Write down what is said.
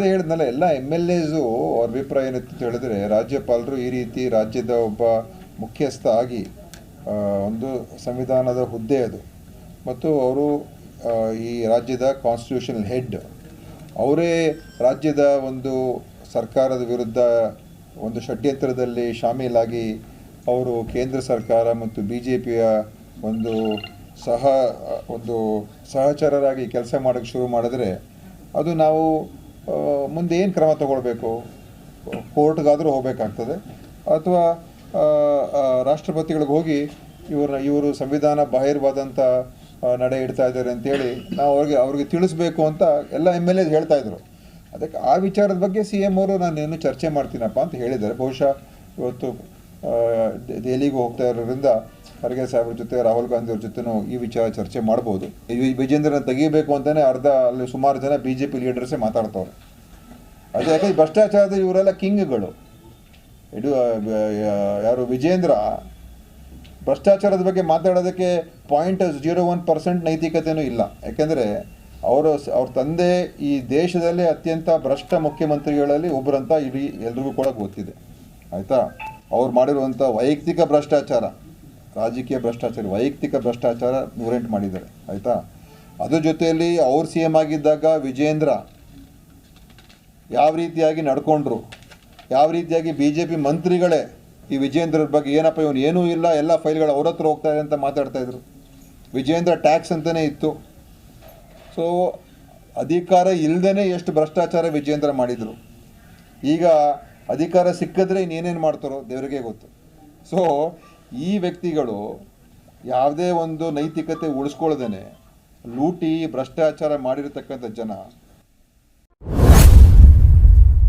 ಅದೇ ಹೇಳಿದ್ನಲ್ಲ, ಎಲ್ಲ ಎಂ ಎಲ್ ಎಸು ಅವ್ರ ಅಭಿಪ್ರಾಯ ಏನಿತ್ತು ಅಂತ ಹೇಳಿದ್ರೆ, ರಾಜ್ಯಪಾಲರು ಈ ರೀತಿ ರಾಜ್ಯದ ಒಬ್ಬ ಮುಖ್ಯಸ್ಥ ಆಗಿ ಒಂದು ಸಂವಿಧಾನದ ಹುದ್ದೆ ಅದು. ಮತ್ತು ಅವರು ಈ ರಾಜ್ಯದ ಕಾನ್ಸ್ಟಿಟ್ಯೂಷನಲ್ ಹೆಡ್ ಅವರೇ ರಾಜ್ಯದ ಒಂದು ಸರ್ಕಾರದ ವಿರುದ್ಧ ಒಂದು ಷಡ್ಯಂತ್ರದಲ್ಲಿ ಶಾಮೀಲಾಗಿ ಅವರು ಕೇಂದ್ರ ಸರ್ಕಾರ ಮತ್ತು ಬಿ ಜೆ ಪಿಯ ಒಂದು ಸಹ ಒಂದು ಸಹಚರರಾಗಿ ಕೆಲಸ ಮಾಡೋಕ್ಕೆ ಶುರು ಮಾಡಿದ್ರೆ, ಅದು ನಾವು ಮುಂದೆ ಏನು ಕ್ರಮ ತಗೊಳ್ಬೇಕು? ಕೋರ್ಟ್ಗಾದರೂ ಹೋಗಬೇಕಾಗ್ತದೆ. ಅಥವಾ ರಾಷ್ಟ್ರಪತಿಗಳಿಗೆ ಹೋಗಿ ಇವರು ಇವರು ಸಂವಿಧಾನ ಬಾಹಿರವಾದಂಥ ನಡೆ ಇಡ್ತಾ ಇದ್ದಾರೆ ಅಂತೇಳಿ ನಾವು ಅವ್ರಿಗೆ ಅವ್ರಿಗೆ ತಿಳಿಸ್ಬೇಕು ಅಂತ ಎಲ್ಲ ಎಂ ಎಲ್ ಎ ಹೇಳ್ತಾ ಇದ್ರು. ಅದಕ್ಕೆ ಆ ವಿಚಾರದ ಬಗ್ಗೆ ಸಿ ಎಂ ಅವರು ನಾನು ಇನ್ನೂ ಚರ್ಚೆ ಮಾಡ್ತೀನಪ್ಪ ಅಂತ ಹೇಳಿದ್ದಾರೆ. ಬಹುಶಃ ಇವತ್ತು ದೆಹಲಿಗೆ ಹೋಗ್ತಾ ಇರೋದ್ರಿಂದ ಖರ್ಗೆ ಸಾಹೇಬ್ರ ಜೊತೆ, ರಾಹುಲ್ ಗಾಂಧಿ ಅವ್ರ ಜೊತೆನೂ ಈ ವಿಚಾರ ಚರ್ಚೆ ಮಾಡ್ಬೋದು. ವಿಜೇಂದ್ರನ ತೆಗಿಬೇಕು ಅಂತಲೇ ಅರ್ಧ ಅಲ್ಲಿ ಸುಮಾರು ಜನ ಬಿ ಜೆ ಪಿ ಲೀಡರ್ಸೇ ಮಾತಾಡ್ತವ್ರೆ. ಅದು ಯಾಕಂದ್ರೆ ಭ್ರಷ್ಟಾಚಾರದ ಇವರೆಲ್ಲ ಕಿಂಗ್ಗಳು? ಇದು ಯಾರು, ವಿಜೇಂದ್ರ? ಭ್ರಷ್ಟಾಚಾರದ ಬಗ್ಗೆ ಮಾತಾಡೋದಕ್ಕೆ ಪಾಯಿಂಟ್ ಜೀರೋ ಒನ್ ಪರ್ಸೆಂಟ್ ನೈತಿಕತೆಯೂ ಇಲ್ಲ. ಯಾಕೆಂದರೆ ಅವರು, ಅವ್ರ ತಂದೆ ಈ ದೇಶದಲ್ಲೇ ಅತ್ಯಂತ ಭ್ರಷ್ಟ ಮುಖ್ಯಮಂತ್ರಿಗಳಲ್ಲಿ ಒಬ್ಬರಂತ ಇಡೀ ಎಲ್ರಿಗೂ ಕೂಡ ಗೊತ್ತಿದೆ. ಆಯಿತಾ? ಅವ್ರು ಮಾಡಿರುವಂಥ ವೈಯಕ್ತಿಕ ಭ್ರಷ್ಟಾಚಾರ. ರಾಜಕೀಯ ಭ್ರಷ್ಟಾಚಾರ, ವೈಯಕ್ತಿಕ ಭ್ರಷ್ಟಾಚಾರ ಮೂರೆಂಟ್ ಮಾಡಿದ್ದಾರೆ, ಆಯಿತಾ? ಅದ್ರ ಜೊತೆಯಲ್ಲಿ ಅವ್ರು ಸಿ ಎಂ ಆಗಿದ್ದಾಗ ವಿಜೇಂದ್ರ ಯಾವ ರೀತಿಯಾಗಿ ನಡ್ಕೊಂಡ್ರು? ಯಾವ ರೀತಿಯಾಗಿ ಬಿ ಜೆ ಪಿ ಮಂತ್ರಿಗಳೇ ಈ ವಿಜೇಂದ್ರ ಬಗ್ಗೆ, ಏನಪ್ಪ ಇವನು ಏನೂ ಇಲ್ಲ, ಎಲ್ಲ ಫೈಲ್ಗಳು ಅವ್ರ ಹತ್ರ ಹೋಗ್ತಾ ಇದೆ ಅಂತ ಮಾತಾಡ್ತಾ ಇದ್ರು. ವಿಜೇಂದ್ರ ಟ್ಯಾಕ್ಸ್ ಅಂತಲೇ ಇತ್ತು. ಸೊ ಅಧಿಕಾರ ಇಲ್ಲದೇ ಎಷ್ಟು ಭ್ರಷ್ಟಾಚಾರ ವಿಜೇಂದ್ರ ಮಾಡಿದರು. ಈಗ ಅಧಿಕಾರ ಸಿಕ್ಕಿದ್ರೆ ಇನ್ನೇನೇನು ಮಾಡ್ತಾರೋ ದೇವರಿಗೆ ಗೊತ್ತು. ಸೊ ಈ ವ್ಯಕ್ತಿಗಳು ಯಾವುದೇ ಒಂದು ನೈತಿಕತೆ ಉಳಿಸ್ಕೊಳ್ದೇನೆ ಲೂಟಿ ಭ್ರಷ್ಟಾಚಾರ ಮಾಡಿರತಕ್ಕಂಥ ಜನ